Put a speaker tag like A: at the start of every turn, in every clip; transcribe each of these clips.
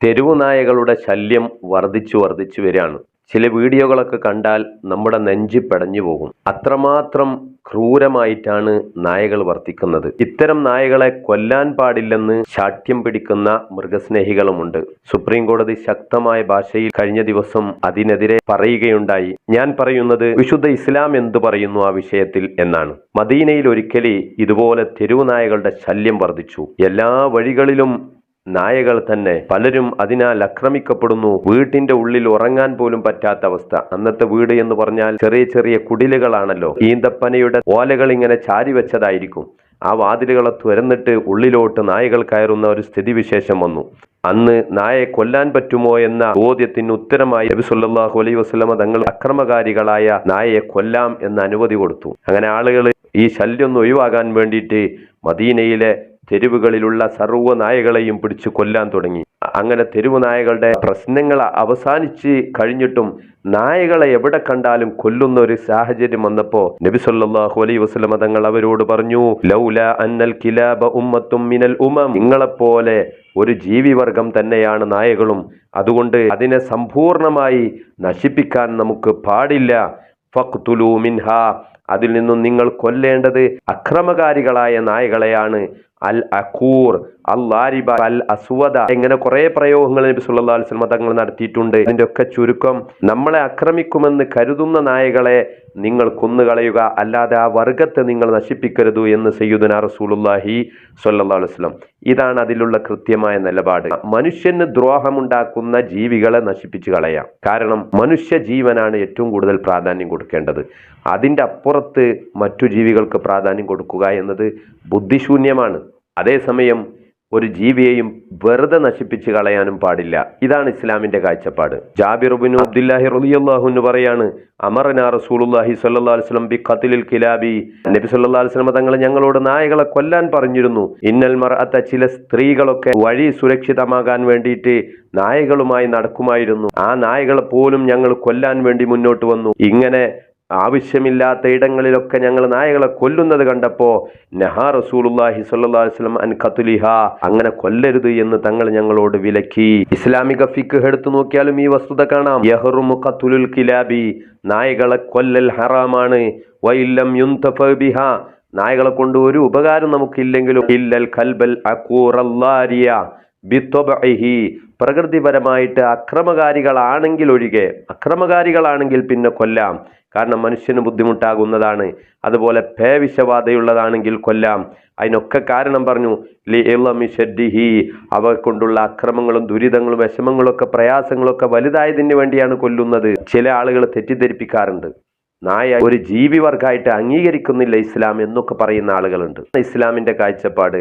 A: തെരുവു നായകളുടെ ശല്യം വർദ്ധിച്ചു വർദ്ധിച്ചു വരികയാണ്. ചില വീഡിയോകളൊക്കെ കണ്ടാൽ നമ്മുടെ നെഞ്ചി പെടഞ്ഞു പോകും. അത്രമാത്രം ക്രൂരമായിട്ടാണ് നായകൾ വർത്തിക്കുന്നത്. ഇത്തരം നായകളെ കൊല്ലാൻ പാടില്ലെന്ന് ശാഠ്യം പിടിക്കുന്ന മൃഗസ്നേഹികളുമുണ്ട്. സുപ്രീം കോടതി ശക്തമായ ഭാഷയിൽ കഴിഞ്ഞ ദിവസം അതിനെതിരെ പറയുകയുണ്ടായി. ഞാൻ പറയുന്നത് വിശുദ്ധ ഇസ്ലാം എന്തു പറയുന്നു ആ വിഷയത്തിൽ എന്നാണ്. മദീനയിൽ ഒരിക്കലേ ഇതുപോലെ തെരുവു നായകളുടെ ശല്യം വർദ്ധിച്ചു. എല്ലാ വഴികളിലും നായകൾ തന്നെ പലരും അതിനാൽ അക്രമിക്കപ്പെടുന്നു വീട്ടിന്റെ ഉള്ളിൽ ഉറങ്ങാൻ പോലും പറ്റാത്ത അവസ്ഥ. അന്നത്തെ വീട് എന്ന് പറഞ്ഞാൽ ചെറിയ ചെറിയ കുടിലുകളാണല്ലോ. ഈന്തപ്പനയുടെ ഓലകൾ ഇങ്ങനെ ചാരി വെച്ചതായിരിക്കും. ആ വാതിലുകളെ തുരന്നിട്ട് ഉള്ളിലോട്ട് നായകൾ കയറുന്ന ഒരു സ്ഥിതിവിശേഷം വന്നു. അന്ന് നായയെ കൊല്ലാൻ പറ്റുമോ എന്ന ചോദ്യത്തിന് ഉത്തരമായി നബി സല്ലല്ലാഹു അലൈഹി വസല്ലമ തങ്ങൾ അക്രമകാരികളായ നായയെ കൊല്ലാം എന്ന് അനുമതി കൊടുത്തു. അങ്ങനെ ആളുകൾ ഈ ശല്യം ഒന്ന് ഒഴിവാകാൻ വേണ്ടിയിട്ട് മദീനയിലെ തെരുവുകളിലുള്ള സർവ നായകളെയും പിടിച്ച് കൊല്ലാൻ തുടങ്ങി. അങ്ങനെ തെരുവു നായകളുടെ പ്രശ്നങ്ങൾ അവസാനിച്ച് കഴിഞ്ഞിട്ടും നായകളെ എവിടെ കണ്ടാലും കൊല്ലുന്ന ഒരു സാഹചര്യം വന്നപ്പോ നബി സല്ലല്ലാഹു അലൈഹി വസല്ലമ തങ്ങൾ അവരോട് പറഞ്ഞു ലൗല അന്നൽ കിലാബ ഉമ്മത്തും മിനൽ ഉമം. നിങ്ങളെപ്പോലെ ഒരു ജീവിവർഗം തന്നെയാണ് നായകളും. അതുകൊണ്ട് അതിനെ സമ്പൂർണമായി നശിപ്പിക്കാൻ നമുക്ക് പാടില്ല. ഫഖ്തുലു മിൻഹ. അതിൽ നിന്നും നിങ്ങൾ കൊല്ലേണ്ടത് അക്രമകാരികളായ നായകളെയാണ്. അൽ അക്കൂർ അൽ ലാരിബ അൽ അസുവദ എങ്ങനെ കുറെ പ്രയോഗങ്ങൾ നബി സല്ലല്ലാഹു അലൈഹി വസല്ലം തങ്ങൾ നടത്തിയിട്ടുണ്ട്. അതിന്റെ ഒക്കെ ചുരുക്കം നമ്മളെ ആക്രമിക്കുമെന്ന് കരുതുന്ന നായകളെ നിങ്ങൾ കൊന്നുകളയുക അല്ലാതെ ആ വർഗത്തെ നിങ്ങൾ നശിപ്പിക്കരുത് എന്ന് സയ്യിദുന റസൂലുള്ളാഹി സ്വല്ലല്ലാഹു അലൈഹി വസല്ലം. ഇതാണ് അതിലുള്ള കൃത്യമായ നിലപാട്. മനുഷ്യന് ദ്രോഹമുണ്ടാക്കുന്ന ജീവികളെ നശിപ്പിച്ചു കളയാം. കാരണം മനുഷ്യ ജീവനാണ് ഏറ്റവും കൂടുതൽ പ്രാധാന്യം കൊടുക്കേണ്ടത്. അതിന്റെ അപ്പുറത്ത് മറ്റു ജീവികൾക്ക് പ്രാധാന്യം കൊടുക്കുക എന്നത് ബുദ്ധിശൂന്യമാണ്. അതേസമയം ഒരു ജീവിയെയും വെറുതെ നശിപ്പിച്ച് കളയാനും പാടില്ല. ഇതാണ് ഇസ്ലാമിന്റെ കാഴ്ചപ്പാട്. ജാബിറുബിനു അബ്ദുല്ലാഹി പറയാണ് അമറന അലൈഹി വസല്ലം ബി ഖത്തിലിൽ കിലാബി. നബി വസല്ലം തങ്ങൾ ഞങ്ങളോട് നായകളെ കൊല്ലാൻ പറഞ്ഞിരുന്നു. ഇന്നൽ മർഅത്ത ചില സ്ത്രീകളൊക്കെ വഴി സുരക്ഷിതമാകാൻ വേണ്ടിയിട്ട് നായകളുമായി നടക്കുമായിരുന്നു. ആ നായകളെ പോലും ഞങ്ങൾ കൊല്ലാൻ വേണ്ടി മുന്നോട്ട് വന്നു. ഇങ്ങനെ ആവശ്യമില്ലാത്ത ഇടങ്ങളിലൊക്കെ ഞങ്ങൾ നായകളെ കൊല്ലുന്നത് കണ്ടപ്പോ നഹാ അലൈഹി വസല്ലം അൻ ഖത്ലിഹ അങ്ങനെ കൊല്ലരുത് എന്ന് തങ്ങൾ ഞങ്ങളോട് വിലക്കി. ഇസ്ലാമിക ഫിക്ക് എടുത്തു നോക്കിയാലും ഈ വസ്തുത കാണാം. യഹ്റുമു ഖത്ലുൽ കിലാബി നായകളെ കൊല്ലൽ ഹറാമാണ്. വൈല്ലം യുന്തഫ നായകളെ കൊണ്ട് ഒരു ഉപകാരം നമുക്കില്ലെങ്കിലും ഇല്ലൽ കൽബൽ അക്കൂറല്ലാരിയ പ്രകൃതിപരമായിട്ട് അക്രമകാരികളാണെങ്കിൽ ഒഴികെ അക്രമകാരികളാണെങ്കിൽ പിന്നെ കൊല്ലാം. കാരണം മനുഷ്യന് ബുദ്ധിമുട്ടാകുന്നതാണ്. അതുപോലെ പേവിഷബാധയുള്ളതാണെങ്കിൽ കൊല്ലാം. അതിനൊക്കെ കാരണം പറഞ്ഞു ലി ഇളമി ഷഡ്ഡിഹി അവ കൊണ്ടുള്ള അക്രമങ്ങളും ദുരിതങ്ങളും വിഷമങ്ങളൊക്കെ പ്രയാസങ്ങളൊക്കെ വലുതായതിന് വേണ്ടിയാണ് കൊല്ലുന്നത്. ചില ആളുകൾ തെറ്റിദ്ധരിപ്പിക്കാറുണ്ട്. നായ ഒരു ജീവിവർഗമായിട്ട് അംഗീകരിക്കുന്നില്ല ഇസ്ലാം എന്നൊക്കെ പറയുന്ന ആളുകളുണ്ട്. ഇസ്ലാമിന്റെ കാഴ്ചപ്പാട്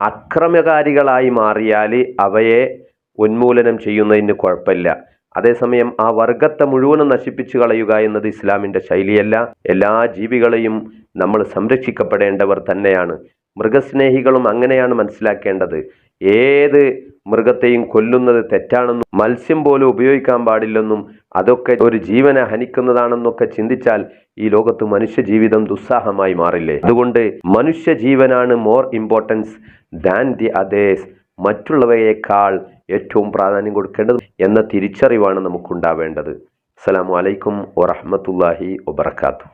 A: അക്രമകാരികളായി മാറിയാൽ അവയെ ഉന്മൂലനം ചെയ്യുന്നതിന് കുഴപ്പമില്ല. അതേസമയം ആ വർഗത്തെ മുഴുവനും നശിപ്പിച്ചു കളയുക എന്നത് ഇസ്ലാമിന്റെ ശൈലിയല്ല. എല്ലാ ജീവികളെയും നമ്മൾ സംരക്ഷിക്കപ്പെടേണ്ടവർ തന്നെയാണ്. മൃഗസ്നേഹികളും അങ്ങനെയാണ് മനസ്സിലാക്കേണ്ടത്. ഏത് മൃഗത്തെയും കൊല്ലുന്നത് തെറ്റാണെന്നും മത്സ്യം പോലും ഉപയോഗിക്കാൻ പാടില്ലെന്നും അതൊക്കെ ഒരു ജീവനെ ഹനിക്കുന്നതാണെന്നൊക്കെ ചിന്തിച്ചാൽ ഈ ലോകത്ത് മനുഷ്യ ജീവിതം ദുസ്സാഹമായി മാറില്ലേ? അതുകൊണ്ട് മനുഷ്യ ജീവനാണ് more importance than the others മറ്റുള്ളവയേക്കാൾ ഏറ്റവും പ്രാധാന്യം കൊടുക്കേണ്ടത് എന്ന തിരിച്ചറിവാണ് നമുക്കുണ്ടാവേണ്ടത്. അസ്സലാമു അലൈക്കും വറഹ്മത്തുള്ളാഹി വബർക്കാത്തു